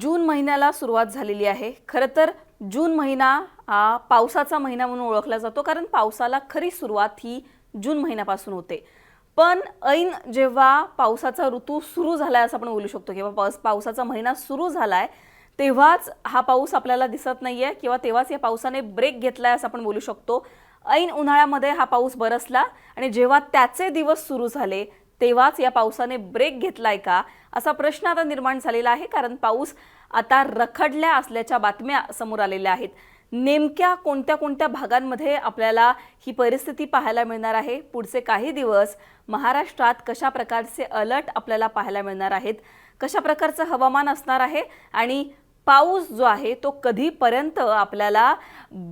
जून महिन्याला सुरुवात झालेली आहे. खरं तर जून महिना हा पावसाचा महिना म्हणून ओळखला जातो कारण पावसाला खरी सुरुवात ही जून महिन्यापासून होते. पण ऐन जेव्हा पावसाचा ऋतू सुरू झालाय असं आपण बोलू शकतो किंवा पाऊस पावसाचा महिना सुरू झालाय तेव्हाच हा पाऊस आपल्याला दिसत नाहीये किंवा तेव्हाच या पावसाने ब्रेक घेतलाय असं आपण बोलू शकतो. ऐन उन्हाळ्यामध्ये हा पाऊस बरसला आणि जेव्हा त्याचे दिवस सुरू झाले तेव्हाच या पावसाने ब्रेक घेतलाय का? असा प्रश्न आता निर्माण झालेला आहे कारण पाऊस आता रखडल्या असल्याच्या बातम्या समोर आलेल्या आहेत. नेमक्या कोणत्या कोणत्या भागांमध्ये आपल्याला ही परिस्थिती पाहायला मिळणार आहे? पुढचे काही दिवस महाराष्ट्रात कशा प्रकारचे अलर्ट आपल्याला पाहायला मिळणार आहेत? कशा प्रकारचं हवामान असणार आहे? आणि पाऊस जो आहे तो कधीपर्यंत आपल्याला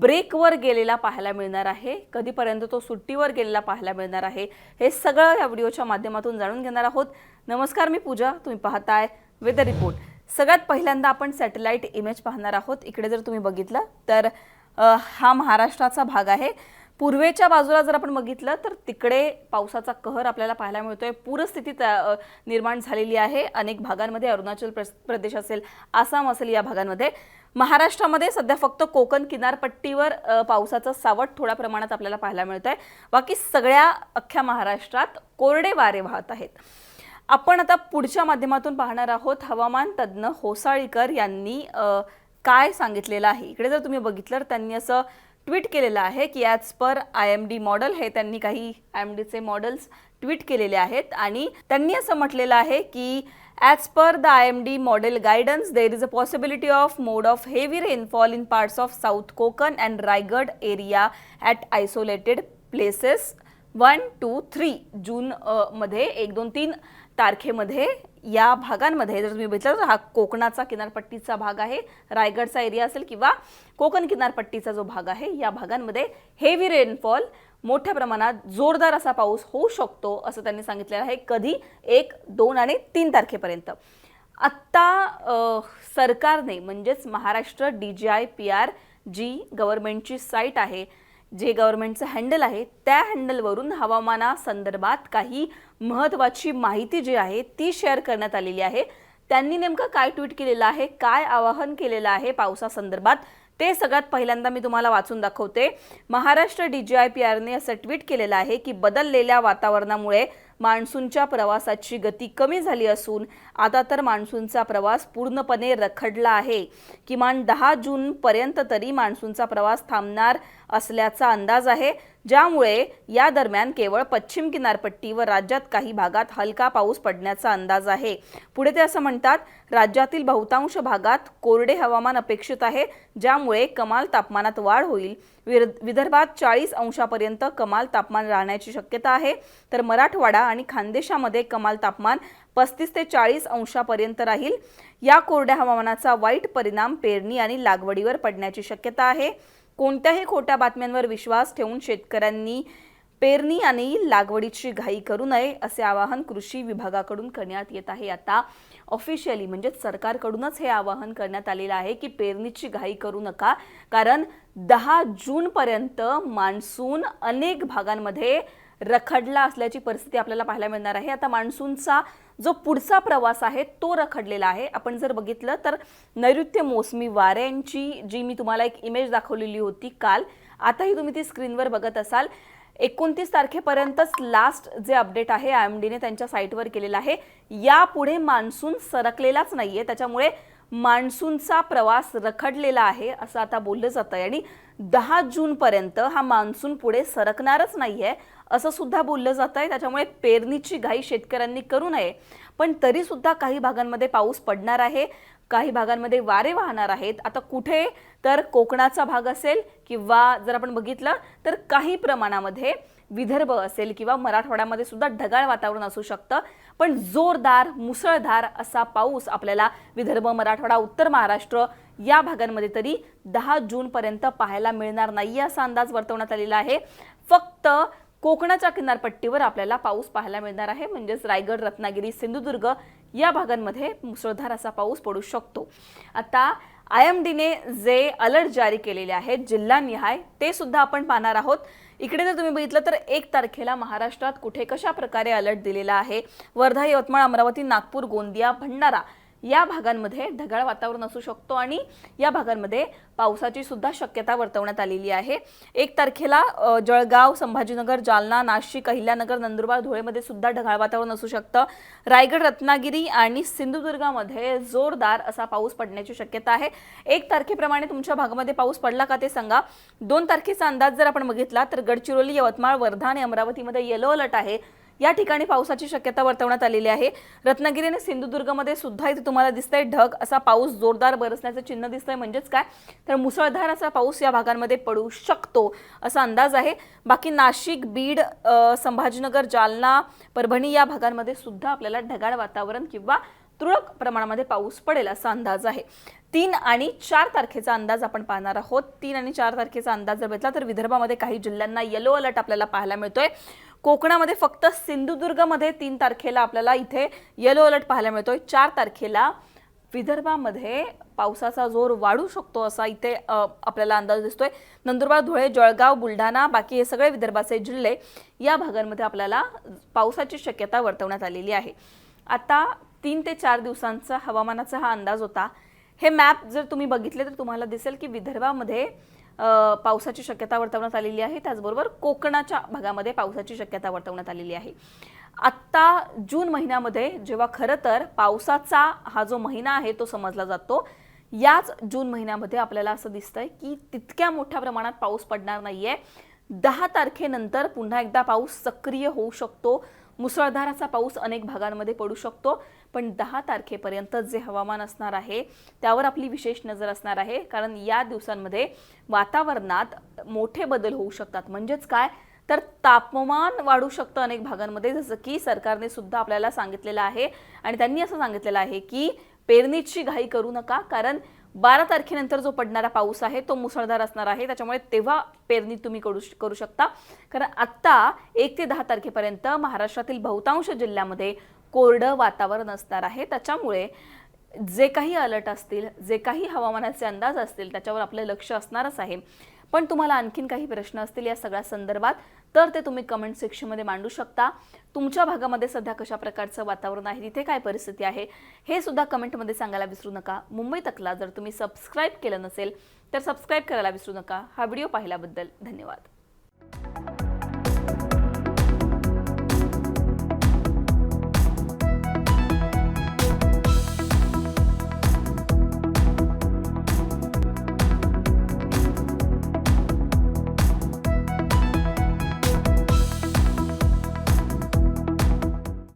ब्रेकवर गेलेला पाहायला मिळणार आहे? कधीपर्यंत तो सुट्टीवर गेलेला पाहायला मिळणार आहे? हे सगळं या व्हिडिओच्या माध्यमातून जाणून घेणार आहोत. नमस्कार मी पूजा. तुम्ही पाहताय वेदर रिपोर्ट सगळ्यात पहिल्यांदा आपण सॅटेलाइट इमेज पाहणार आहोत. इकडे जर तुम्ही बघितलं तर हा महाराष्ट्राचा भाग आहे. पूर्वेच्या बाजूला जर आपण बघितलं तर तिकडे पावसाचा कहर आपल्याला पाहायला मिळतोय. पूरस्थिती निर्माण झालेली आहे. अनेक भागांमध्ये अरुणाचल प्रदेश असेल आसाम असेल या भागांमध्ये. महाराष्ट्रामध्ये सध्या फक्त कोकण किनारपट्टीवर पावसाचा पावसाचं सावट थोड्या प्रमाणात आपल्याला पाहायला मिळत आहे बाकी सगळ्या अख्ख्या महाराष्ट्रात कोरडे वारे वाहत आहेत. आपण आता पुढच्या माध्यमातून पाहणार आहोत हवामान तज्ज्ञ होसाळीकर यांनी काय सांगितलेलं आहे? इकडे जर तुम्ही बघितलं तर त्यांनी असं ट्विट केलेलं आहे की as per I M D model हे त्यांनी काही आय एम डीचे मॉडेल्स ट्विट केलेले आहेत. आणि त्यांनी असं म्हटलेलं आहे की as per the I M D model guidance there is a possibility of mode of heavy rainfall in parts of south Konkan and Raigad area at isolated places one two three June मध्ये एक दोन तीन तारखेमध्ये या भागांमध्ये जर तुम्ही बघितलं तर हा कोकणाचा किनारपट्टीचा भाग आहे रायगडचा एरिया असेल किंवा कोकण किनारपट्टीचा जो भाग आहे या भागांमध्ये हेवी रेनफॉल मोठ्या प्रमाणात जोरदार असा पाऊस होऊ शकतो असं त्यांनी सांगितलेलं आहे कधी? एक दोन आणि तीन तारखेपर्यंत. आत्ता सरकारने म्हणजेच Maharashtra D G I P R G गव्हर्नमेंटची site आहे जे गव्हर्नमेंटचं हँडल आहे त्या हँडलवरून हवामानासंदर्भात काही महत्त्वाची माहिती जी आहे ती शेअर करण्यात आलेली आहे. त्यांनी नेमकं काय ट्विट केलेलं आहे काय आवाहन केलेलं आहे पावसासंदर्भात ते सगळ्यात पहिल्यांदा मी तुम्हाला वाचून दाखवते. Maharashtra D G I P आरने असं ट्विट केलेलं आहे की बदललेल्या वातावरणामुळे मान्सूनच्या प्रवासाची गती कमी झाली असून आता तर मान्सूनचा प्रवास पूर्णपणे रखडला आहे. किमान दहा जूनपर्यंत तरी मान्सूनचा प्रवास थांबणार असल्याचा अंदाज आहे. ज्यामुळे या दरम्यान केवळ पश्चिम किनारपट्टी व राज्यात काही भागात हलका पाऊस पडण्याचा अंदाज आहे. पुढे ते असं म्हणतात राज्यातील बहुतांश भागात कोरडे हवामान अपेक्षित आहे ज्यामुळे कमाल तापमानात वाढ होईल. विर- विदर्भात चाळीस अंशापर्यंत कमाल तापमान राहण्याची शक्यता आहे. तर मराठवाडा आणि खानदेशामध्ये कमाल तापमान पस्तीस ते चाळीस अंशापर्यंत राहील. या कोरड्या हवामानाचा वाईट परिणाम पेरणी आणि लागवडीवर पडण्याची शक्यता आहे. कोणत्याही खोट्या बातम्यांवर विश्वास ठेवून शेतकऱ्यांनी पेरणी आणि लागवडीची घाई करू नये असे आवाहन कृषी विभागाकडून करण्यात येत आहे. आता ऑफिशियली म्हणजेच सरकारकडूनच हे आवाहन करण्यात आलेलं आहे की पेरणीची घाई करू नका कारण दहा जूनपर्यंत मान्सून अनेक भागांमध्ये रखडला असल्याची परिस्थिती आपल्याला पाहायला मिळणार आहे. आता मान्सूनचा जो पुढचा प्रवास आहे तो रखडलेला आहे. आपण जर बघितलं तर नैऋत्य मोसमी वाऱ्यांची जी मी तुम्हाला एक इमेज दाखवलेली होती काल आताही तुम्ही ती स्क्रीनवर बघत असाल. एकोणतीस तारखेपर्यंतच लास्ट जे अपडेट आहे आय एम डीने त्यांच्या साईटवर केलेलं आहे. यापुढे मान्सून सरकलेलाच नाही आहे त्याच्यामुळे मान्सूनचा प्रवास रखडलेला आहे असं आता बोललं जातं आहे आणि दहा जूनपर्यंत हा मान्सून पुढे सरकणारच नाही आहे असं सुद्धा बोललं जात आहे. त्याच्यामुळे पेरणीची घाई शेतकऱ्यांनी करू नये. पण तरी सुद्धा काही भागांमध्ये पाऊस पडणार आहे. काही भागांमध्ये वारे वाहणार आहेत. आता कुठे तर कोकणाचा भाग असेल किंवा जर आपण बघितलं तर काही प्रमाणामध्ये विदर्भ असेल किंवा मराठवाड्यामध्ये सुद्धा ढगाळ वातावरण असू शकतं. पण जोरदार मुसळधार असा पाऊस आपल्याला विदर्भ मराठवाडा उत्तर महाराष्ट्र या भागांमध्ये तरी दहा जूनपर्यंत पाहायला मिळणार नाही. असा अंदाज वर्तवण्यात आलेला आहे. फक्त कोकणाच्या किनारपट्टीवर आपल्याला पाऊस पाहायला मिळणार आहे. म्हणजेच रायगड रत्नागिरी सिंधुदुर्ग या भागांमध्ये मुसळधार असा पाऊस पडू शकतो. आता आय एम डीने जे अलर्ट जारी केलेले आहेत जिल्हानिहाय ते सुद्धा आपण पाहणार आहोत. इकडे जर तुम्ही बघितलं तर एक तारखेला महाराष्ट्रात कुठे कशा प्रकारे अलर्ट दिलेला आहे? वर्धा यवतमाळ अमरावती नागपूर गोंदिया भंडारा या भागांमध्ये ढगाळ वातावरण असू शकतो आणि या भागांमध्ये पावसाची सुद्धा शक्यता वर्तवण्यात आलेली आहे. एक तारखेला जळगाव संभाजीनगर जालना नाशिक अहिल्यानगर नंदुरबार धुळेमध्ये सुद्धा ढगाळ वातावरण असू शकतं. रायगड रत्नागिरी आणि सिंधुदुर्गामध्ये जोरदार असा पाऊस पडण्याची शक्यता आहे. एक तारखेप्रमाणे तुमच्या भागामध्ये पाऊस पडला का ते सांगा. दोन तारखेचा अंदाज जर आपण बघितला तर गडचिरोली यवतमाळ वर्धा आणि अमरावतीमध्ये येलो अलर्ट आहे. या ठिकाणी पावसाची शक्यता वर्तवण्यात आलेली आहे. रत्नागिरी आणि सिंधुदुर्गमध्ये सुद्धा इथे तुम्हाला दिसतंय ढग. असा पाऊस जोरदार बरसण्याचं चिन्ह दिसतंय म्हणजेच काय? तर मुसळधार असा पाऊस या भागांमध्ये पडू शकतो असा अंदाज आहे. बाकी नाशिक बीड संभाजीनगर जालना परभणी या भागांमध्ये सुद्धा आपल्याला ढगाळ वातावरण किंवा तुरळक प्रमाणामध्ये पाऊस पडेल असा अंदाज आहे. तीन आणि चार तारखेचा अंदाज आपण पाहणार आहोत. तीन आणि चार तारखेचा अंदाज जर बघितला तर विदर्भामध्ये काही जिल्ह्यांना येलो अलर्ट आपल्याला पाहायला मिळतोय. कोकणामध्ये फक्त सिंधुदुर्गमध्ये तीन तारखेला आपल्याला इथे येलो अलर्ट पाहायला मिळतोय. चार तारखेला विदर्भामध्ये पावसाचा जोर वाढू शकतो असा इथे आपल्याला अंदाज दिसतोय. नंदुरबार धुळे जळगाव बुलढाणा बाकी हे सगळे विदर्भाचे जिल्हे या भागांमध्ये आपल्याला पावसाची शक्यता वर्तवण्यात आलेली आहे. आता तीन ते चार दिवसांचा हवामानाचा हा अंदाज होता. हे मॅप जर तुम्ही बघितले तर तुम्हाला दिसेल की विदर्भामध्ये पावसाची शक्यता वर्तवण्यात आलेली आहे. त्याचबरोबर कोकणाच्या भागामध्ये पावसाची शक्यता वर्तवण्यात आलेली आहे. आत्ता जून महिन्यामध्ये जेव्हा खरं तर पावसाचा हा जो महिना आहे तो समजला जातो. याच जून महिन्यामध्ये आपल्याला असं दिसतंय की तितक्या मोठ्या प्रमाणात पाऊस पडणार नाहीये. दहा तारखेनंतर पुन्हा एकदा पाऊस सक्रिय होऊ शकतो. मुसळधाराचा पाऊस अनेक भागांमध्ये पडू शकतो पण दहा तारखेपर्यंत जे हवामान असणार आहे त्यावर आपली विशेष नजर असणार आहे कारण या दिवसांमध्ये वातावरणात मोठे बदल होऊ शकतात. म्हणजेच काय? तर तापमान वाढू शकतं अनेक भागांमध्ये जसं की सरकारने सुद्धा आपल्याला सांगितलेलं आहे आणि त्यांनी असं सांगितलेलं आहे की पेरणीची घाई करू नका कारण बारा तारखेनंतर जो पडणारा पाऊस आहे तो मुसळधार असणार आहे. त्याच्यामुळे तेव्हा पेरणी तुम्ही करू करू शकता. कारण आत्ता एक ते दहा तारखेपर्यंत महाराष्ट्रातील बहुतांश जिल्ह्यामध्ये कोरडं वातावरण असणार आहे. त्याच्यामुळे जे काही अलर्ट असतील जे काही हवामानाचे अंदाज असतील त्याच्यावर आपलं लक्ष असणारच आहे. पण तुम्हाला आणखीन काही प्रश्न असतील या सगळ्या संदर्भात तर ते तुम्ही कमेंट सेक्शनमध्ये मांडू शकता. तुमच्या भागामध्ये सध्या कशा प्रकारचं वातावरण आहे तिथे काय परिस्थिती आहे हे सुद्धा कमेंटमध्ये सांगायला विसरू नका. मुंबई तकला जर तुम्ही सबस्क्राईब केलं नसेल तर सबस्क्राईब करायला विसरू नका. हा व्हिडिओ पाहिल्याबद्दल धन्यवाद.